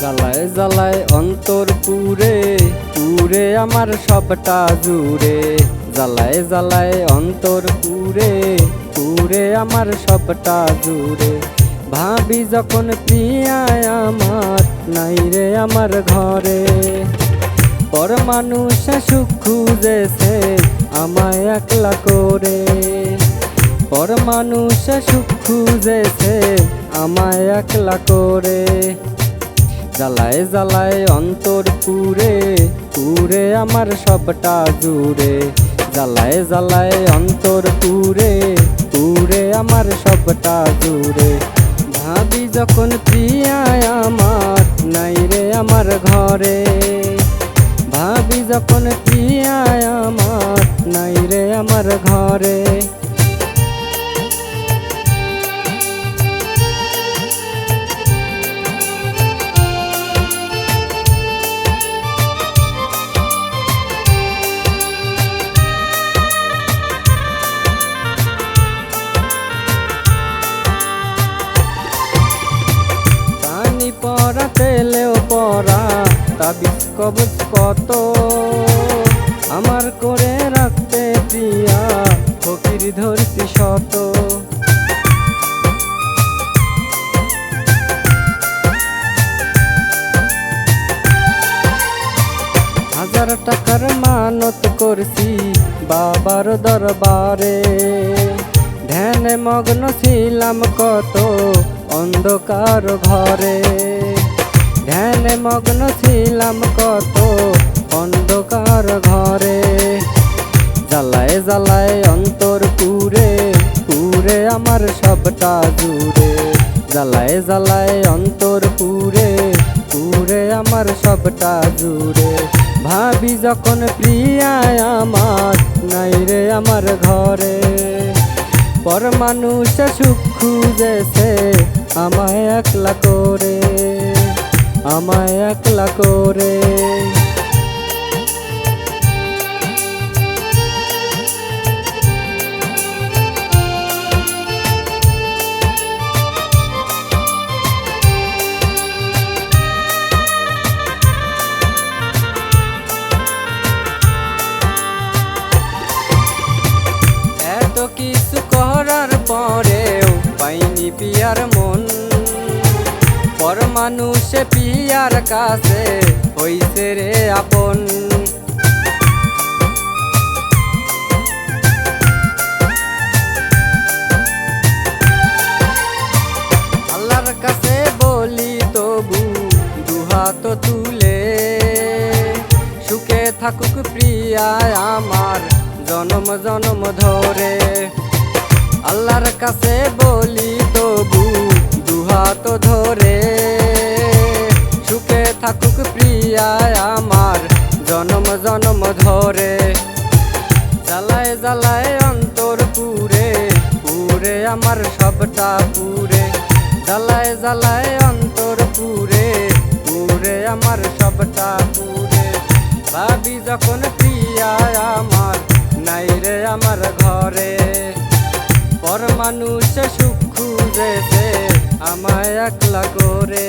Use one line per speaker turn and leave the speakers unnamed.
জ্বালায় জ্বালায় অন্তর পুরে পুরে আমার সবটা জুড়ে। জ্বালায় জ্বালায় অন্তর পুরে পুরে আমার সবটা জুড়ে। ভাবি যখন প্রিয়ায় আমার, নাই রে আমার ঘরে। পর মানুষ সুখ খুঁজেছে আমায় একলা করে। পর মানুষ সুখ খুঁজেছে আমায় একলা করে। জ্বালায় জ্বালায় অন্তর পুরে পুরে আমার সবটা জুড়ে। জ্বালায় জ্বালায় অন্তর পুরে পুরে আমার সবটা জুড়ে। ভাবি যখন প্রিয়ায় আমার, নাই রে আমার ঘরে। ভাবি যখন প্রিয়ায় আমার, নাই রে আমার ঘরে। তাবিজ কবজ কত? আমার করে রাখতে প্রিয়া ফকির ধরছি শত। হাজার টাকার মানত করছি বাবার দরবারে। ধ্যানে মগ্ন ছিলাম কত অন্ধকার ঘরে। ধ্যানে মগ্ন ছিলাম কত অন্ধকার ঘরে। জ্বালায় জ্বালায় অন্তর পুরে পুরে আমার সবটা জুড়ে। জ্বালায় জ্বালায় অন্তর পুরে পুরে আমার সবটা জুড়ে। ভাবি যখন প্রিয়ায় আমার, নাই রে আমার ঘরে। পর মানুষ সুখ খুঁজেছে আমায় একলা করে। আমায় একলা করে। কিছু করার পরেও পাইনি পিয়ার মন। পর মানুষে পিয়ার কাছে হইছে রে আপন। আল্লাহর কাছে বলি তবু দুহাত তুলে, সুখে থাকুক প্রিয়ায় আমার জনম জনম ধরে। আল্লাহর কাছে বলি তবু দুহাত ধরে থাকুক প্রিয়ায় আমার জনম জনম ধরে। জ্বালায় জ্বালায় অন্তর পুরে পুরে আমার সবটা পুরে। জ্বালায় জ্বালায় অন্তর পুরে পুরে আমার সবটা পুরে। ভাবি যখন প্রিয়া আমার, নাই রে আমার ঘরে। পর মানুষ সুখ খুঁজেছে, আমায় একলা করে।